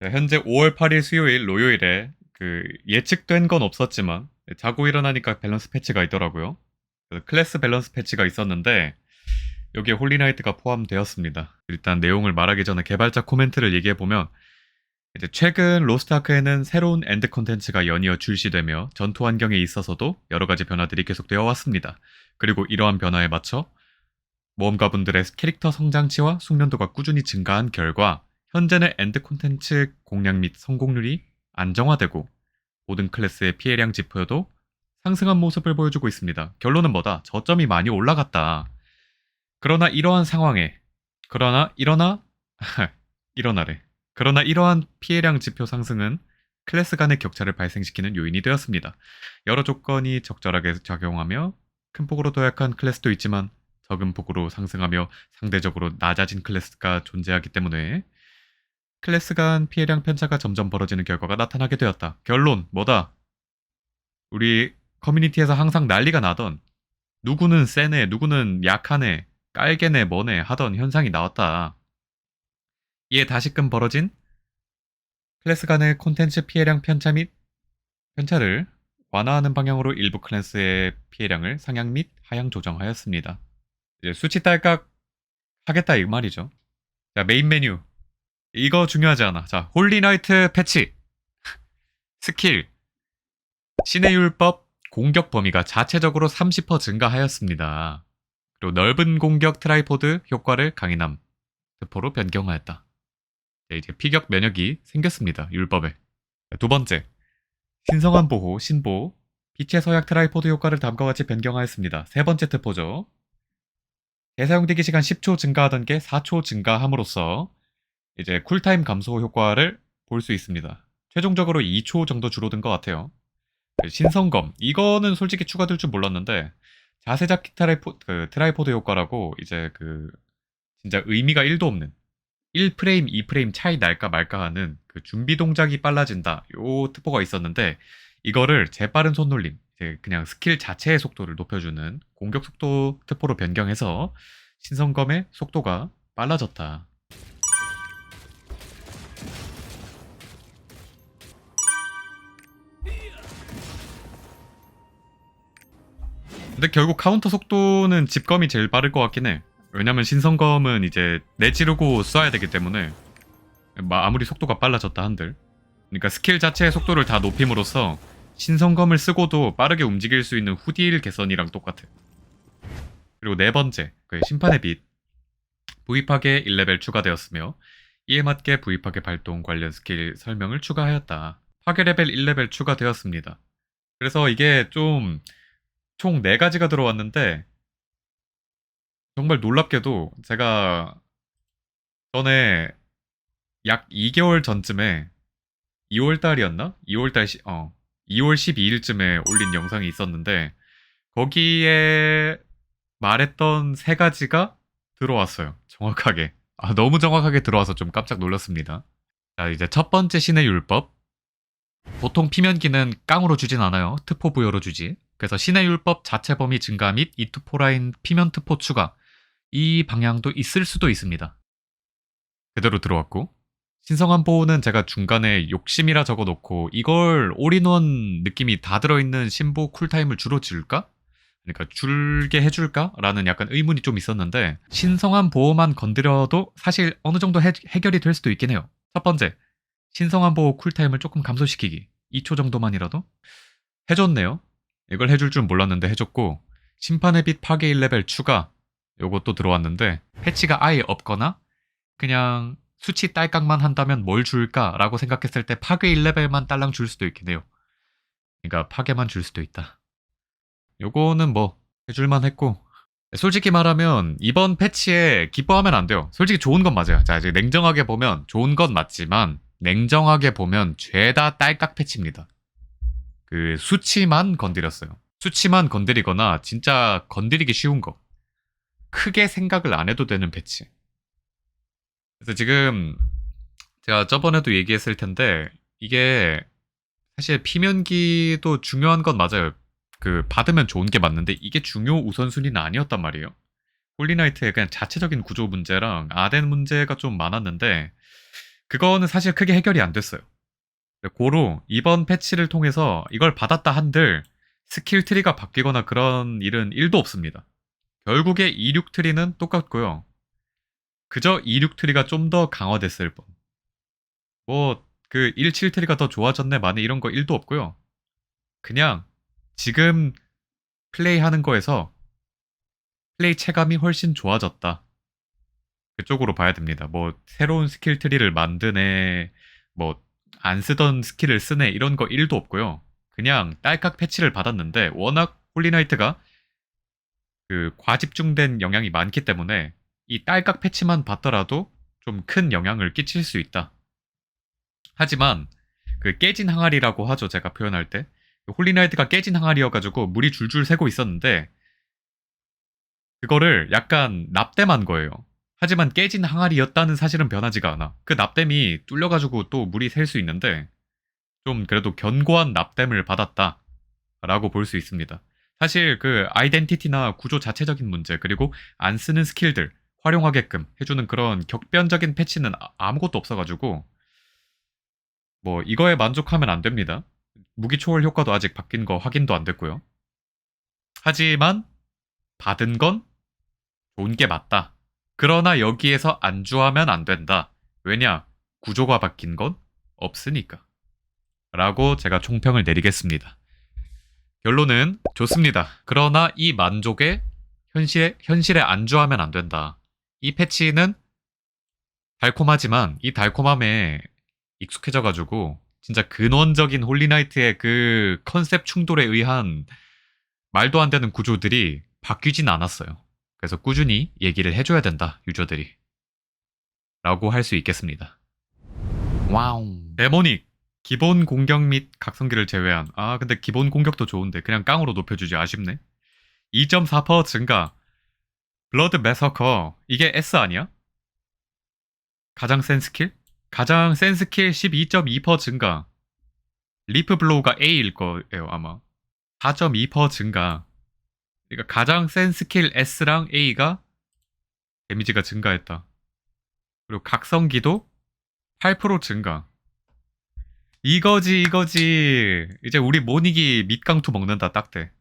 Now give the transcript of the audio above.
네, 현재 5월 8일 수요일 로요일에 그 예측된 건 없었지만 자고 일어나니까 밸런스 패치가 있더라고요. 그 클래스 밸런스 패치가 있었는데 여기에 홀리나이트가 포함되었습니다. 일단 내용을 말하기 전에 개발자 코멘트를 얘기해 보면 이제 최근 로스트아크에는 새로운 엔드 콘텐츠가 연이어 출시되며 전투 환경에 있어서도 여러 가지 변화들이 계속되어 왔습니다. 그리고 이러한 변화에 맞춰 모험가분들의 캐릭터 성장치와 숙련도가 꾸준히 증가한 결과 현재는 엔드 콘텐츠 공략 및 성공률이 안정화되고 모든 클래스의 피해량 지표도 상승한 모습을 보여주고 있습니다. 결론은 뭐다? 저점이 많이 올라갔다. 그러나 이러한 상황에 그러나 일어나 일어나래. 그러나 이러한 피해량 지표 상승은 클래스 간의 격차를 발생시키는 요인이 되었습니다. 여러 조건이 적절하게 작용하며 큰 폭으로 도약한 클래스도 있지만 적은 폭으로 상승하며 상대적으로 낮아진 클래스가 존재하기 때문에 클래스 간 피해량 편차가 점점 벌어지는 결과가 나타나게 되었다. 결론 뭐다? 우리 커뮤니티에서 항상 난리가 나던 누구는 세네, 누구는 약하네, 깔개네, 뭐네 하던 현상이 나왔다. 이에 다시금 벌어진 클래스 간의 콘텐츠 피해량 편차 및 편차를 완화하는 방향으로 일부 클래스의 피해량을 상향 및 하향 조정하였습니다. 이제 수치 딸깍 하겠다 이 말이죠. 자, 메인 메뉴. 이거 중요하지 않아. 자, 홀리나이트 패치. 스킬. 신의 율법 공격 범위가 자체적으로 30% 증가하였습니다. 그리고 넓은 공격 트라이포드 효과를 강인함, 스포로 변경하였다. 네, 이제 피격 면역이 생겼습니다. 율법에. 두 번째, 신성한 보호, 신보, 빛의 서약 트라이포드 효과를 다음과 같이 변경하였습니다. 세 번째 특포죠. 대사용되기 시간 10초 증가하던 게 4초 증가함으로써 이제 쿨타임 감소 효과를 볼 수 있습니다. 최종적으로 2초 정도 줄어든 것 같아요. 신성검 이거는 솔직히 추가될 줄 몰랐는데 자세 잡기 트라이포, 그, 트라이포드 효과라고 이제 그 진짜 의미가 1도 없는 1프레임, 2프레임 차이 날까 말까 하는 그 준비 동작이 빨라진다. 요 특보가 있었는데 이거를 재빠른 손놀림, 이제 그냥 스킬 자체의 속도를 높여주는 공격 속도 특보로 변경해서 신성검의 속도가 빨라졌다. 근데 결국 카운터 속도는 집검이 제일 빠를 것 같긴 해. 왜냐면 신성검은 이제 내지르고 쏴야 되기 때문에 아무리 속도가 빨라졌다 한들 그러니까 스킬 자체의 속도를 다 높임으로써 신성검을 쓰고도 빠르게 움직일 수 있는 후딜 개선이랑 똑같아. 그리고 네 번째, 그 심판의 빛. 부입하게 1레벨 추가되었으며 이에 맞게 부입하게 발동 관련 스킬 설명을 추가하였다. 파괴 레벨 1레벨 추가되었습니다. 그래서 이게 좀 총 4가지가 들어왔는데 정말 놀랍게도 제가 전에 약 2개월 전쯤에 2월 달이었나? 2월 달 시, 어 2월 12일쯤에 올린 영상이 있었는데 거기에 말했던 세 가지가 들어왔어요. 정확하게. 아, 너무 정확하게 들어와서 좀 깜짝 놀랐습니다. 자, 이제 첫 번째 신의 율법. 보통 피면기는 깡으로 주진 않아요. 트포 부여로 주지. 그래서 신의 율법 자체 범위 증가 및 이투포라인 피면 트포 추가. 이 방향도 있을 수도 있습니다. 그대로 들어왔고 신성한 보호는 제가 중간에 욕심이라 적어놓고 이걸 올인원 느낌이 다 들어있는 신보 쿨타임을 주로 줄까? 그러니까 줄게 해줄까? 라는 약간 의문이 좀 있었는데 신성한 보호만 건드려도 사실 어느 정도 해, 해결이 될 수도 있긴 해요. 첫 번째, 신성한 보호 쿨타임을 조금 감소시키기. 2초 정도만이라도? 해줬네요. 이걸 해줄 줄 몰랐는데 해줬고 심판의 빛 파괴 1레벨 추가 요것도 들어왔는데 패치가 아예 없거나 그냥 수치 딸깍만 한다면 뭘 줄까라고 생각했을 때 파괴 1레벨만 딸랑 줄 수도 있긴 해요. 그러니까 파괴만 줄 수도 있다. 요거는 뭐 해줄만 했고 솔직히 말하면 이번 패치에 기뻐하면 안 돼요. 솔직히 좋은 건 맞아요. 자 이제 냉정하게 보면 좋은 건 맞지만 냉정하게 보면 죄다 딸깍 패치입니다. 그 수치만 건드렸어요. 수치만 건드리거나 진짜 건드리기 쉬운 거. 크게 생각을 안 해도 되는 패치. 그래서 지금 제가 저번에도 얘기했을 텐데 이게 사실 피면기도 중요한 건 맞아요. 그 받으면 좋은 게 맞는데 이게 중요 우선순위는 아니었단 말이에요. 홀리나이트의 그냥 자체적인 구조 문제랑 아덴 문제가 좀 많았는데 그거는 사실 크게 해결이 안 됐어요. 고로 이번 패치를 통해서 이걸 받았다 한들 스킬 트리가 바뀌거나 그런 일은 1도 없습니다. 결국에 26 트리는 똑같고요. 그저 26 트리가 좀 더 강화됐을 뿐. 뭐, 그 17 트리가 더 좋아졌네, 만에 이런 거 1도 없고요. 그냥 지금 플레이 하는 거에서 플레이 체감이 훨씬 좋아졌다. 그쪽으로 봐야 됩니다. 뭐, 새로운 스킬 트리를 만드네, 뭐, 안 쓰던 스킬을 쓰네, 이런 거 1도 없고요. 그냥 딸깍 패치를 받았는데, 워낙 홀리나이트가 그 과집중된 영향이 많기 때문에 이 딸깍 패치만 받더라도 좀 큰 영향을 끼칠 수 있다. 하지만 그 깨진 항아리라고 하죠, 제가 표현할 때. 홀리나이트가 깨진 항아리여가지고 물이 줄줄 새고 있었는데 그거를 약간 납땜한 거예요. 하지만 깨진 항아리였다는 사실은 변하지가 않아. 그 납땜이 뚫려가지고 또 물이 셀 수 있는데 좀 그래도 견고한 납땜을 받았다. 라고 볼 수 있습니다. 사실 그 아이덴티티나 구조 자체적인 문제 그리고 안 쓰는 스킬들 활용하게끔 해주는 그런 격변적인 패치는 아- 아무것도 없어가지고 뭐 이거에 만족하면 안 됩니다. 무기 초월 효과도 아직 바뀐 거 확인도 안 됐고요. 하지만 받은 건 좋은 게 맞다. 그러나 여기에서 안주하면 안 된다. 왜냐? 구조가 바뀐 건 없으니까. 라고 제가 총평을 내리겠습니다. 결론은 좋습니다. 그러나 이 만족에 현실에, 현실에 안주하면 안 된다. 이 패치는 달콤하지만 이 달콤함에 익숙해져가지고 진짜 근원적인 홀리나이트의 그 컨셉 충돌에 의한 말도 안 되는 구조들이 바뀌진 않았어요. 그래서 꾸준히 얘기를 해줘야 된다, 유저들이. 라고 할 수 있겠습니다. 와우. 데모닉. 기본 공격 및 각성기를 제외한. 아, 근데 기본 공격도 좋은데. 그냥 깡으로 높여주지. 아쉽네. 2.4% 증가. 블러드 매서커. 이게 S 아니야? 가장 센 스킬? 가장 센 스킬 12.2% 증가. 리프 블로우가 A일 거예요, 아마. 4.2% 증가. 그러니까 가장 센 스킬 S랑 A가 데미지가 증가했다. 그리고 각성기도 8% 증가. 이거지, 이거지. 이제 우리 모닉이 밑강투 먹는다, 딱대.